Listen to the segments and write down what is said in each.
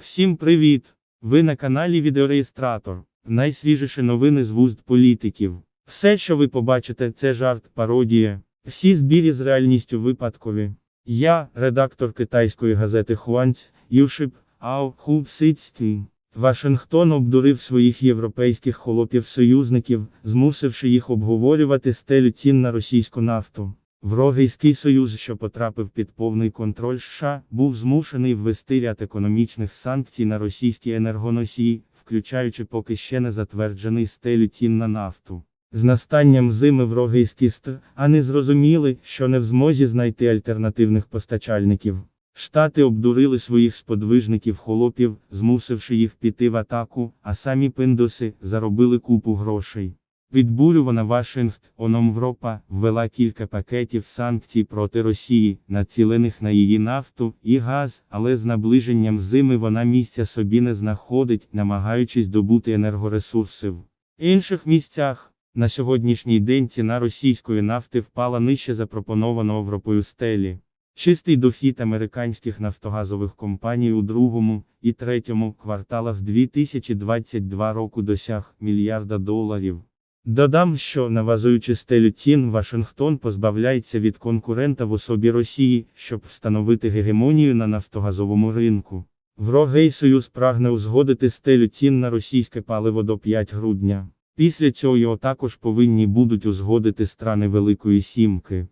Всім привіт! Ви на каналі Відеореєстратор. Найсвіжіші новини з вуст політиків. Все, що ви побачите, це жарт, пародія. Всі збірі з реальністю випадкові. Я, редактор китайської газети Хуанць, Юшип, Ау, Ху, Сицький. Вашингтон обдурив своїх європейських холопів-союзників, змусивши їх обговорювати стелю цін на російську нафту. Ворогійський союз, що потрапив під повний контроль США, був змушений ввести ряд економічних санкцій на російські енергоносії, включаючи поки ще не затверджений стелю цін на нафту. З настанням зими ворогійські ст, а не зрозуміли, що не в змозі знайти альтернативних постачальників. Штати обдурили своїх сподвижників холопів, змусивши їх піти в атаку, а самі пиндоси заробили купу грошей. Підбурювана Вашингтоном Європа ввела кілька пакетів санкцій проти Росії, націлених на її нафту і газ, але з наближенням зими вона місця собі не знаходить, намагаючись добути енергоресурси в інших місцях. На сьогоднішній день ціна російської нафти впала нижче запропонованого Європою стелі. Чистий дохід американських нафтогазових компаній у другому і третьому кварталах 2022 року досяг мільярда доларів. Додам, що навазуючи стелю цін, Вашингтон позбавляється від конкурента в особі Росії, щоб встановити гегемонію на нафтогазовому ринку. Врогий Союз прагне узгодити стелю цін на російське паливо до 5 грудня. Після цього його також повинні будуть узгодити страни Великої Сімки.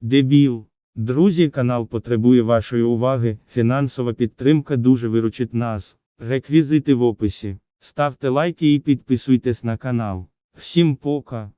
Дебіл. Друзі, канал потребує вашої уваги, фінансова підтримка дуже виручить нас. Реквізити в описі. Ставте лайки і підписуйтесь на канал. Всім пока.